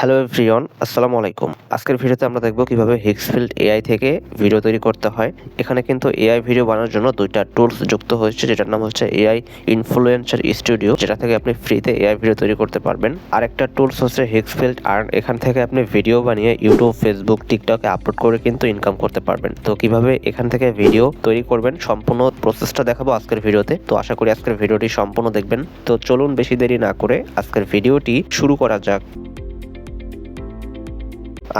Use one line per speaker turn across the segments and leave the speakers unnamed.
Hello everyone, আসসালামু আলাইকুম। আজকের ভিডিওতে আমরা দেখব কীভাবে হিক্সফিল্ড এআই থেকে ভিডিও তৈরি করতে হয়। এখানে কিন্তু এআই ভিডিও বানানোর জন্য দুইটা টুলস যুক্ত হয়েছে, যেটার নাম হচ্ছে এআই ইনফ্লুয়েন্সার স্টুডিও যেটা থেকে আপনি ফ্রিতে এআই ভিডিও তৈরি করতে পারবেন। আরেকটা টুলস হচ্ছে হিক্সফিল্ড আর এখান থেকে আপনি ভিডিও বানিয়ে ইউটিউব ফেসবুক টিকটকে আপলোড করে কিন্তু ইনকাম করতে পারবেন। তো কীভাবে এখান থেকে ভিডিও তৈরি করবেন, সম্পূর্ণ প্রসেসটা দেখাবো আজকের ভিডিওতে। তো আশা করি আজকের ভিডিওটি সম্পূর্ণ দেখবেন। তো চলুন বেশি দেরি না করে আজকের ভিডিওটি শুরু করা যাক।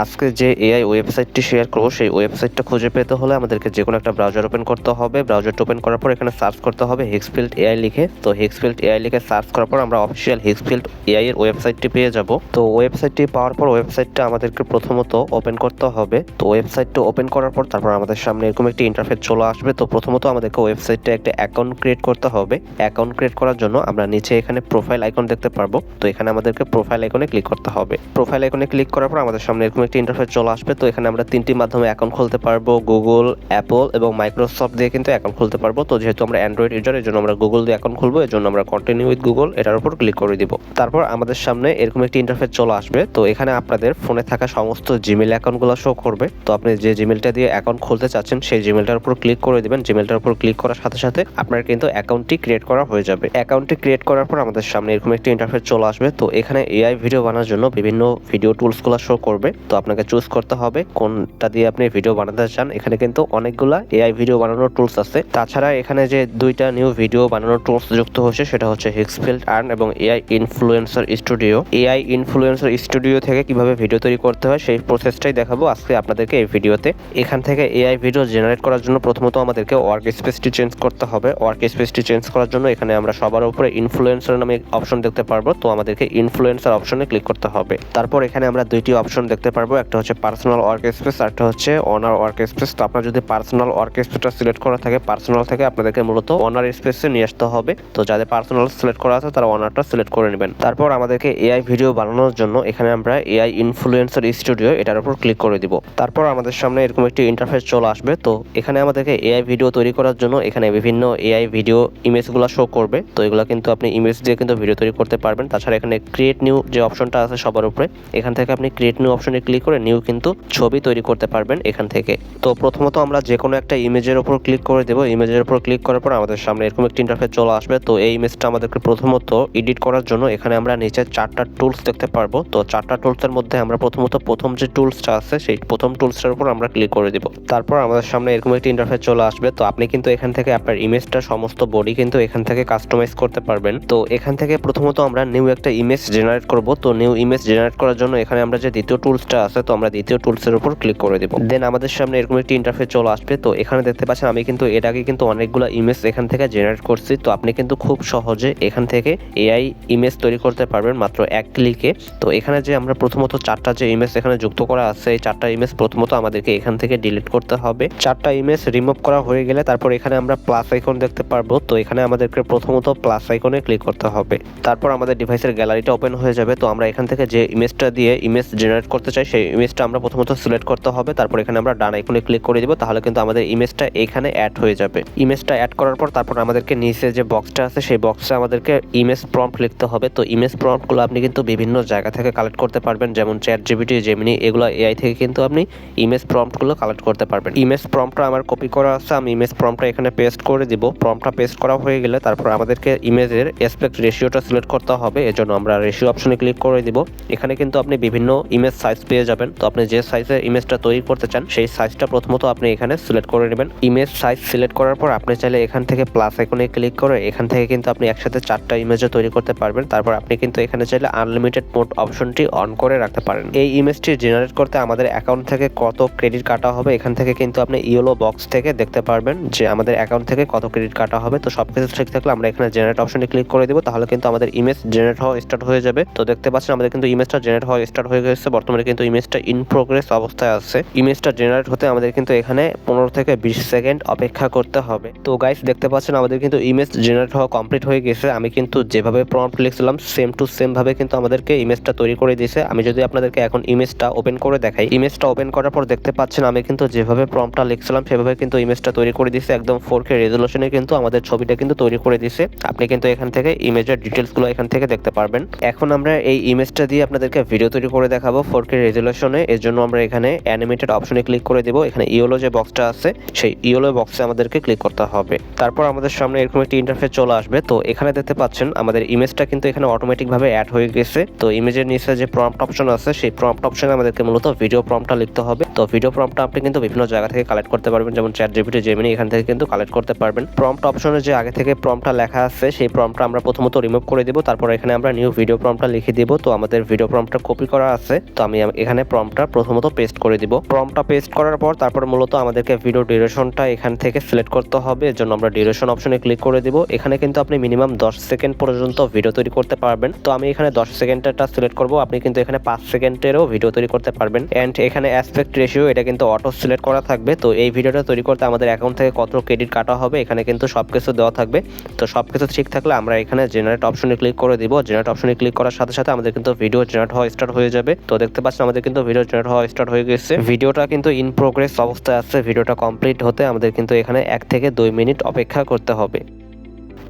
আজকে যে এআই ওয়েবসাইটটি শেয়ার করব, সেই ওয়েবসাইটটা খুঁজে পেতে হলে আমাদেরকে যে কোনো একটা ব্রাউজার ওপেন করতে হবে। ব্রাউজারটা ওপেন করার পর এখানে সার্চ করতে হবে হিক্সফিল্ড এআই লিখে। তো হিক্সফিল্ড এআই লিখে সার্চ করার পর আমরা অফিসিয়াল হিক্সফিল্ড এআই এর ওয়েবসাইটটি পেয়ে যাব। তো ওয়েবসাইটটি পাওয়ার পর ওয়েবসাইটটা আমাদেরকে প্রথমত ওপেন করতে হবে। তো ওয়েবসাইটটা ওপেন করার পর তারপর আমাদের সামনে এরকম একটি ইন্টারফেস চলে আসবে। তো প্রথমত আমাদেরকে ওয়েবসাইটটা একটা অ্যাকাউন্ট ক্রিয়েট করতে হবে। অ্যাকাউন্ট ক্রিয়েট করার জন্য আমরা নিচে এখানে প্রোফাইল আইকন দেখতে পারব। তো এখানে আমাদেরকে প্রোফাইল আইকনে ক্লিক করতে হবে। প্রোফাইল আইকনে ক্লিক করার পর আমাদের সামনে এরকম একটি ইন্টারফেস চলে আসবে। তো এখানে আমরা তিনটি মাধ্যমে অ্যাকাউন্ট খুলতে পারব গুগল অ্যাপল এবং মাইক্রোসফট দিয়ে কিন্তু অ্যাকাউন্ট খুলতে পারব। তো যেহেতু আমরা অ্যান্ড্রয়েড ইউজার এর জন্য আমরা গুগল দিয়ে অ্যাকাউন্ট খুলবো এর জন্য আমরা কন্টিনিউ উইথ গুগল এটার উপর ক্লিক করে দিব। তারপর আমাদের সামনে এরকম একটি ইন্টারফেস চলে আসবে। তো এখানে আপনাদের ফোনে থাকা সমস্ত জিমেল অ্যাকাউন্টগুলো শো করবে। তো আপনি যে জিমেলটা দিয়ে অ্যাকাউন্ট খুলতে চাচ্ছেন, সেই জিমেলটার উপর ক্লিক করে দিবেন। জিমেলটার উপর ক্লিক করার সাথে সাথে আপনার কিন্তু অ্যাকাউন্টটি ক্রিয়েট করা হয়ে যাবে। অ্যাকাউন্টটি ক্রিয়েট করার পর আমাদের সামনে এরকম একটি ইন্টারফেস চলে আসবে। তো এখানে এআই ভিডিও বানানোর জন্য বিভিন্ন ভিডিও টুলসগুলো শো করবে। তো আপনাকে চুজ করতে হবে কোনটা দিয়ে আপনি ভিডিও বানাতে চান। এখানে কিন্তু অনেকগুলা এআই ভিডিও বানানোর টুলস আছে। তাছাড়া এখানে যে দুইটা নিউ ভিডিও বানানোর টুলস যুক্ত হয়েছে, সেটা হচ্ছে হিক্সফিল্ড আর্ন এবং AI influencer studio AI influencer studio থেকে কীভাবে ভিডিও তৈরি করতে হয়, সেই প্রসেসটাই দেখাবো আজকে আপনাদেরকে এই ভিডিওতে এখান থেকে এআই ভিডিও জেনারেট করার জন্য প্রথমত আমাদেরকে ওয়ার্ক স্পেসটি চেঞ্জ করতে হবে। ওয়ার্ক স্পেসটি চেঞ্জ করার জন্য এখানে আমরা সবার উপরে ইনফ্লুয়েন্সার নামে অপশন দেখতে পারব। তো আমাদেরকে ইনফ্লুয়েন্সার অপশনে ক্লিক করতে হবে। তারপর এখানে আমরা দুইটি অপশন দেখতে পারব, একটা হচ্ছে পার্সোনাল ওয়ার্ক স্পেস একটা হচ্ছে অনার ওয়ার্ক স্পেস তো আপনার যদি পার্সোনাল ওয়ার্ক স্পেসটা সিলেক্ট করা থাকে পার্সোনাল থেকে আপনাদেরকে মূলত অনার স্পেসে নিয়ে আসতে হবে। তো যাদের পার্সোনাল সিলেক্ট করা আছে, তারা অনারটা সিলেক্ট করে নেবেন। তারপর আমাদেরকে এআই ভিডিও বানানোর জন্য এখানে আমরা এআই ইনফ্লুয়েন্সার স্টুডিও এটার উপর ক্লিক করে দিব। তারপর আমাদের সামনে এরকম একটি ইন্টারফেস চলে আসবে। তো এখানে আমাদেরকে এআই ভিডিও তৈরি করার জন্য এখানে বিভিন্ন এআই ভিডিও ইমেজগুলো শো করবে। তো এগুলো কিন্তু আপনি ইমেজ দিয়ে কিন্তু ভিডিও তৈরি করতে পারবেন। তাছাড়া এখানে ক্রিয়েট নিউ যে অপশনটা আছে সবার উপরে, এখান থেকে আপনি ক্রিয়েট নিউ অপশনে ক্লিক করে নিউ কিন্তু ছবি তৈরি করতে পারবেন এখান থেকে। তো প্রথমত আমরা যে কোনো একটা ইমেজের উপর ক্লিক করে দেবো। ইমেজের উপর ক্লিক করার পর আমাদের সামনে এরকম একটি ইন্টারফেস চলে আসবে। তো এই ইমেজটা আমাদেরকে প্রথমত এডিট করার জন্য এখানে আমরা নিচে চারটা টুলস দেখতে পারব। তো চারটা টুলসের মধ্যে আমরা প্রথমত প্রথম যে টুলসটা আছে, সেই প্রথম টুলসটার উপর আমরা ক্লিক করে দিব। তারপর আমাদের সামনে এরকম একটি ইন্টারফেস চলে আসবে। তো আপনি কিন্তু এখান থেকে আপনার ইমেজটা সমস্ত বডি কিন্তু এখান থেকে কাস্টমাইজ করতে পারবেন। তো এখান থেকে প্রথমত আমরা নিউ একটা ইমেজ জেনারেট করব। তো নিউ ইমেজ জেনারেট করার জন্য এখানে আমরা যে দ্বিতীয় টুলসটা আছে, তো আমরা দ্বিতীয় টুলসের উপর ক্লিক করে দিব। দেন আমাদের সামনে এরকম একটি ইন্টারফেস চলে আসবে, তো এখানে দেখতে পাচ্ছেন আমি কিন্তু এর আগে কিন্তু অনেকগুলো ইমেজ এখান থেকে জেনারেট করছি, তো আপনি কিন্তু খুব সহজে এখান থেকে এআই ইমেজ তৈরি করতে পারবেন মাত্র এক ক্লিকে তো এখানে যে আমরা প্রথমত চারটা যে ইমেজ এখানে যুক্ত করা আছে, এই চারটা ইমেজ প্রথমত আমাদেরকে এখান থেকে ডিলিট করতে হবে। চারটা ইমেজ রিমুভ করা হয়ে গেলে তারপর এখানে আমরা প্লাস আইকন দেখতে পারব, তো এখানে আমাদেরকে প্রথমত প্লাস আইকনে ক্লিক করতে হবে। তারপর আমাদের ডিভাইসের গ্যালারিটা ওপেন হয়ে যাবে, তো আমরা এখান থেকে যে ইমেজটা দিয়ে ইমেজ জেনারেট করতে চাই সেই ইমেজটা আমরা প্রথমত সিলেক্ট করতে হবে, তারপর এখানে আমরা ডান আইকনে ক্লিক করে দিব, তাহলে কিন্তু আমাদের ইমেজটা এখানে অ্যাড হয়ে যাবে। ইমেজটা অ্যাড করার পর তারপর আমাদেরকে নিচে যে বক্সটা আছে, সেই বক্সটা আমাদেরকে ইমেজ প্রম্পট লিখতে হবে। তো ইমেজ প্রম্পটগুলো আপনি কিন্তু বিভিন্ন জায়গা থেকে কালেক্ট করতে পারবেন, যেমন চ্যাট জিবিটি জেমিনি এগুলো এআই থেকে কিন্তু আপনি ইমেজ প্রম্পটগুলো কালেক্ট করতে পারবেন। ইমেজ প্রম্পটটা আমার কপি করা আছে, আমি ইমেজ প্রম্পটটা এখানে পেস্ট করে দিব। প্রম্পটটা পেস্ট করা হয়ে গেলে তারপর আমাদেরকে ইমেজের এসপেক্ট রেশিওটা সিলেক্ট করতে হবে এজন্য আমরা রেশিও অপশনে ক্লিক করে দিব। এখানে কিন্তু আপনি বিভিন্ন ইমেজ সাইজ পেয়ে যাবেন। তো আপনি যে সাইজের ইমেজটা তৈরি করতে চান, সেই সাইজটা প্রথমত আপনি এখানে সিলেক্ট করে নেবেন। ইমেজ সাইজ সিলেক্ট করার পর আপনি চাইলে এখান থেকে প্লাস আইকনে ক্লিক করে এখান থেকে কিন্তু আপনি একসাথে চারটা ইমেজও তৈরি করতে পারবেন। তারপর আপনি কিন্তু এখানে চাইলে আনলিমিটেড মোড অপশনটি অন করে রাখতে পারেন। এই ইমেজটি জেনারেট করতে আমাদের অ্যাকাউন্ট থেকে কত ক্রেডিট কাটা হবে, এখান থেকে কিন্তু আপনি ইয়েলো বক্স থেকে দেখতে পারবেন যে আমাদের অ্যাকাউন্ট থেকে কত ক্রেডিট কাটা হবে। তো সবকিছু ঠিক থাকলে আমরা এখানে জেনারেট অপশনে ক্লিক করে দিব, তাহলে কিন্তু আমাদের ইমেজ জেনারেট হওয়া স্টার্ট হয়ে যাবে। তো দেখতে পাচ্ছেন আমাদের কিন্তু ইমেজটা জেনারেট হওয়া স্টার্ট হয়ে গেছে। বর্তমানে কিন্তু ইমেজটা ইন প্রোগ্রেস অবস্থায় আছে। ইমেজটা জেনারেট হতে আমাদের কিন্তু এখানে পনেরো থেকে বিশ সেকেন্ড অপেক্ষা করতে হবে। তো গাইস দেখতে পাচ্ছেন আমাদের কিন্তু ইমেজ জেনারেট হওয়া কমপ্লিট হয়ে গেছে। আমি কিন্তু যেভাবে প্রম্পট লিখছিলাম সেম টু সেম ভাবে কিন্তু আমাদেরকে ইমেজটা তৈরি করে দিয়েছে। আমি যদি আপনাদেরকে এখন ইমেজটা ওপেন করে দেখাই ইমেজটা ওপেন করার পর দেখতে পাচ্ছেন আমি কিন্তু যেভাবে প্রম্পটটা লিখছিলাম, সেভাবে কিন্তু ইমেজটা তৈরি করে দিয়েছে। একদম ফোর কে রেজলিউশনে কিন্তু আমাদের ছবিটা কিন্তু তৈরি করে দিয়েছে। আপনি কিন্তু এখান থেকে ইমেজের ডিটেলসগুলো এখান থেকে দেখতে পারবেন। এখন আমরা এই ইমেজটা দিয়ে আপনাদেরকে ভিডিও তৈরি করে দেখাবো ফোর কে রেজলিউশনে এর জন্য আমরা এখানে অ্যানিমেটেড অপশনে ক্লিক করে দেবো। এখানে ইওলো যে বক্সটা আছে, সেই ইওলো বক্সে আমাদেরকে ক্লিক করতে হবে। তারপর আমাদের সামনে এরকম একটি ইন্টারফেস চলে আসবে। তো এখানে দেখতে পাচ্ছেন, আমাদের ইমেজটা কিন্তু এখানে অটোমেটিক ভাবে অ্যাড হয়ে গেছে। তো ইমেজের নিচে যে প্রম্পট অপশন আছে, সেই প্রম্পট অপশনে আমাদেরকে মূলত ভিডিও প্রম্পটটা লিখতে হবে। তো ভিডিও প্রম্পটটা আপনি কিন্তু বিভিন্ন জায়গা থেকে কালেক্ট করতে পারবেন। যেমন চ্যাট জিপিটি জেমিনি এখান থেকে কিন্তু কালেক্ট করতে পারবেন। প্রম্পট অপশনে যে আগে থেকে প্রম্পটটা লেখা আছে, সেই প্রম্পটটা আমরা প্রথমত রিমুভ করে দিব। তারপর এখানে আমরা নিউ ভিডিও প্রম্পটটা লিখে দিব। তো আমাদের ভিডিও প্রম্পটটা কপি করা আছে। তো আমি এখানে প্রম্পটটা প্রথমত পেস্ট করে দিব। প্রম্পটটা পেস্ট করার পর তারপর মূলত আমাদেরকে ভিডিও ডিউরেশনটা এখান থেকে সিলেক্ট করতে হবে। এর জন্য আমরা ডিউরেশন অপশনে ক্লিক করে দিব। এখানে কিন্তু আপনি মিনিমাম দশ সেকেন্ড পর্যন্ত ভিডিও তৈরি করতে পারবেন। তো আমি এখানে দশ সেকেন্ডটা সিলেক্ট করব। আপনি কিন্তু এখানে পাঁচ সেকেন্ডেরও ভিডিও তৈরি করতে পারবেন। অ্যান্ড এখানে অ্যাসপেক্ট রেশিও এটা কিন্তু অটো সিলেক্ট করা থাকবে। তো এই ভিডিওটা তৈরি করতে আমাদের অ্যাকাউন্ট থেকে কত ক্রেডিট কাটা হবে, এখানে কিন্তু সব কিছু দেওয়া থাকবে। তো সব কিছু ঠিক থাকলে আমরা এখানে জেনারেট অপশনে ক্লিক করে দিব। জেনারেট অপশনে ক্লিক করার সাথে সাথে আমাদের কিন্তু ভিডিও জেনারেট হওয়া স্টার্ট হয়ে যাবে। তো দেখতে পাচ্ছেন আমাদের কিন্তু ভিডিও জেনারেট হওয়া স্টার্ট হয়ে গেছে। ভিডিওটা কিন্তু ইন প্রোগ্রেস অবস্থায় আছে, ভিডিওটা কমপ্লিট হতে আমাদের কিন্তু এখানে এক থেকে দুই মিনিট অপেক্ষা করতে হবে।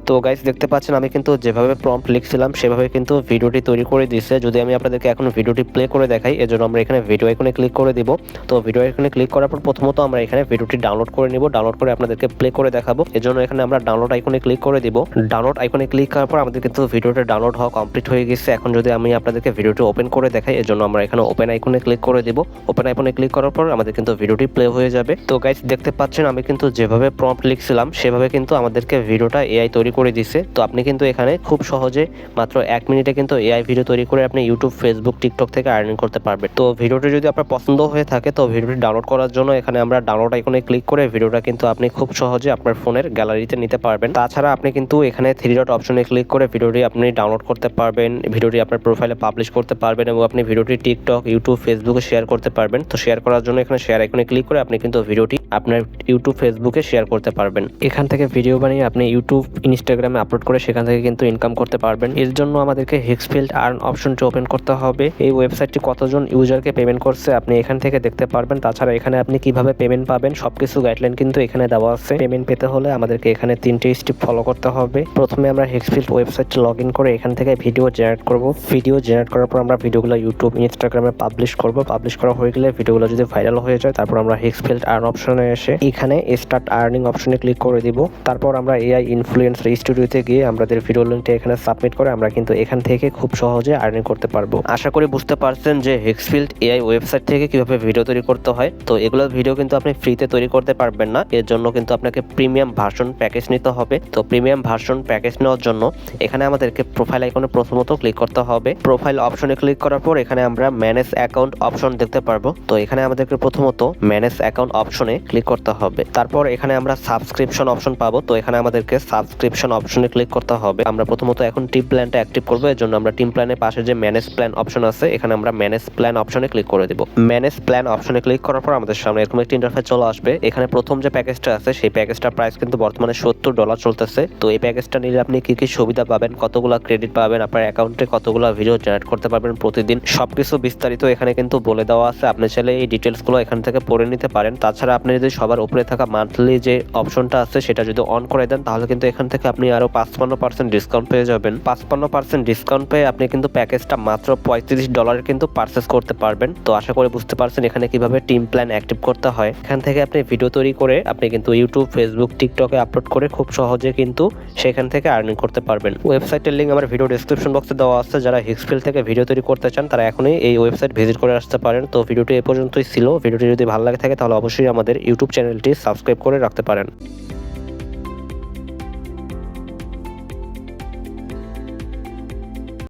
তো গাইস দেখতে পাচ্ছেন আমি কিন্তু যেভাবে প্রম্পট লিখছিলাম, সেভাবে কিন্তু ভিডিওটি তৈরি করে দিয়েছে। যদি আমি আপনাদেরকে এখন ভিডিওটি প্লে করে দেখাই, এজন্য আমরা এখানে ভিডিও আইকনে ক্লিক করে দিব। তো ভিডিও আইকনে ক্লিক করার পর প্রথমত আমরা এখানে ভিডিওটি ডাউনলোড করে নিব। ডাউনলোড করে আপনাদেরকে প্লে করে দেখাবো। এজন্য এখানে আমরা ডাউনলোড আইকনে ক্লিক করে দিব। ডাউনলোড আইকনে ক্লিক করার পর আমাদের কিন্তু ভিডিওটা ডাউনলোড হওয়া কমপ্লিট হয়ে গেছে। এখন যদি আমি আপনাদেরকে ভিডিওটি ওপেন করে দেখাই, এজন্য আমরা এখানে ওপেন আইকনে ক্লিক করে দিব। ওপেন আইকনে ক্লিক করার পর আমাদের কিন্তু ভিডিওটি প্লে হয়ে যাবে। তো গাইস দেখতে পাচ্ছেন আমি কিন্তু যেভাবে প্রম্পট লিখছিলাম, সেভাবে কিন্তু আমাদেরকে ভিডিওটা এআই তৈরি করে দিছে। তো আপনি কিন্তু এখানে খুব সহজে মাত্র এক মিনিটে কিন্তু এআই ভিডিও তৈরি করে আপনি ইউটিউব ফেসবুক টিকটক থেকে আর্নিং করতে পারবেন। তো ভিডিওটি যদি আপনার পছন্দ হয়ে থাকে, তো ভিডিওটি ডাউনলোড করার জন্য এখানে আমরা ডাউনলোড আইকনে ক্লিক করে ভিডিওটা কিন্তু আপনি খুব সহজে আপনার ফোনের গ্যালারিতে নিতে পারবেন। তাছাড়া আপনি কিন্তু এখানে থ্রি ডট অপশনে ক্লিক করে ভিডিওটি আপনি ডাউনলোড করতে পারবেন, ভিডিওটি আপনার প্রোফাইলে পাবলিশ করতে পারবেন এবং আপনি ভিডিওটি টিকটক ইউটিউব ফেসবুকে শেয়ার করতে পারবেন। তো শেয়ার করার জন্য এখানে শেয়ার আইকনে ক্লিক করে আপনি কিন্তু ভিডিওটি আপনার ইউটিউব ফেসবুকে শেয়ার করতে পারবেন। এখান থেকে ভিডিও বানিয়ে আপনি ইউটিউব ইনস্টাগ্রামে আপলোড করে সেখান থেকে কিন্তু ইনকাম করতে পারবেন। এর জন্য আমাদেরকে হেক্সফিল্ড আর্ন অপশনটি ওপেন করতে হবে। এই ওয়েবসাইটটি কতজন ইউজারকে পেমেন্ট করছে আপনি এখান থেকে দেখতে পারবেন। তাছাড়া এখানে আপনি কীভাবে পেমেন্ট পাবেন সবকিছু গাইডলাইন কিন্তু এখানে দেওয়া আছে। পেমেন্ট পেতে হলে আমাদেরকে এখানে তিনটে স্টেপ ফলো করতে হবে। প্রথমে আমরা হেক্সফিল্ড ওয়েবসাইটে লগ ইন করে এখান থেকে ভিডিও জেনারেট করব। ভিডিও জেনারেট করার পর আমরা ভিডিওগুলো ইউটিউব ইনস্টাগ্রামে পাবলিশ করব। পাবলিশ করা হয়ে গেলে ভিডিওগুলো যদি ভাইরাল হয়ে যায়, তারপর আমরা হেক্সফিল্ড আর্ন অপশনে এসে এখানে স্টার্ট আর্নিং অপশনে ক্লিক করে দিব। তারপর আমরা এআই ইনফ্লুয়েন্সার স্টুডিওতে গিয়ে আমাদের ভিডিও লিঙ্কটা এখানে সাবমিট করে আমরা কিন্তু এখান থেকে খুব সহজে আর্নিং করতে পারব। আশা করি বুঝতে পারছেন যে হেক্সফিল্ড এআই ওয়েবসাইট থেকে কীভাবে ভিডিও তৈরি করতে হয়। তো এগুলো ভিডিও কিন্তু আপনি ফ্রিতে তৈরি করতে পারবেন না। এর জন্য কিন্তু আপনাকে প্রিমিয়াম ভার্সন প্যাকেজ নিতে হবে। তো প্রিমিয়াম ভার্সন প্যাকেজ নেওয়ার জন্য এখানে আমাদেরকে প্রোফাইল আইকনে প্রথমত ক্লিক করতে হবে। প্রোফাইল অপশনে ক্লিক করার পর এখানে আমরা ম্যানেজ অ্যাকাউন্ট অপশন দেখতে পারব। তো এখানে আমাদেরকে প্রথমত ম্যানেজ অ্যাকাউন্ট অপশনে ক্লিক করতে হবে। তারপর এখানে আমরা সাবস্ক্রিপশন অপশন পাবো। তো এখানে আমাদেরকে সাবস্ক্রিপশন অপশনে ক্লিক করতে হবে। আমরা প্রথমত এখন টিপ প্ল্যানটা অ্যাক্টিভ করব এর জন্য আমরা টিম প্ল্যানের পাশে যে ম্যানেজ প্ল্যান অপশন আছে, এখানে আমরা ম্যানেজ প্ল্যান অপশনে ক্লিক করে দিব। ম্যানেজ প্ল্যান অপশনে ক্লিক করার পর আমাদের সামনে এরকম একটি ইন্টারফেস চলে আসবে। এখানে প্রথম যে প্যাকেজটা আছে, সেই প্যাকেজটার প্রাইস কিন্তু বর্তমানে সত্তর ডলার চলতেছে। তো এই প্যাকেজটা নিলে আপনি কি কি সুবিধা পাবেন, কতগুলো ক্রেডিট পাবেন, আপনার অ্যাকাউন্টে কতগুলো ভিডিও জেনারেট করতে পারবেন প্রতিদিন, সবকিছু বিস্তারিত এখানে কিন্তু বলে দেওয়া আছে। আপনি চাইলে এই ডিটেলসগুলো এখান থেকে পড়ে নিতে পারেন। তাছাড়া আপনি যদি সবার উপরে থাকা মান্থলি যে অপশনটা আছে, সেটা যদি অন করে দেন, তাহলে কিন্তু এখান থেকে আপনি আরও পাঁচপান্ন পার্সেন্ট ডিসকাউন্ট পেয়ে যাবেন। পাঁচপান্ন পার্সেন্ট ডিসকাউন্ট পেয়ে আপনি কিন্তু প্যাকেজটা মাত্র পঁয়ত্রিশ ডলারের কিন্তু পারচেস করতে পারবেন। তো আশা করি বুঝতে পারছেন এখানে কীভাবে টিম প্ল্যান অ্যাক্টিভ করতে হয়। এখান থেকে আপনি ভিডিও তৈরি করে আপনি কিন্তু ইউটিউব ফেসবুক টিকটকে আপলোড করে খুব সহজে কিন্তু সেখান থেকে আর্নিং করতে পারবেন। ওয়েবসাইটের লিঙ্ক আমার ভিডিও ডিসক্রিপশন বক্সে দেওয়া আছে। যারা হিক্সফিল থেকে ভিডিও তৈরি করতে চান, তারা এখনই এই ওয়েবসাইট ভিজিট করে আসতে পারেন। তো ভিডিওটি এ পর্যন্তই ছিল। ভিডিওটি যদি ভালো লাগে থাকে, তাহলে অবশ্যই আমাদের ইউটিউব চ্যানেলটি সাবস্ক্রাইব করে রাখতে পারেন।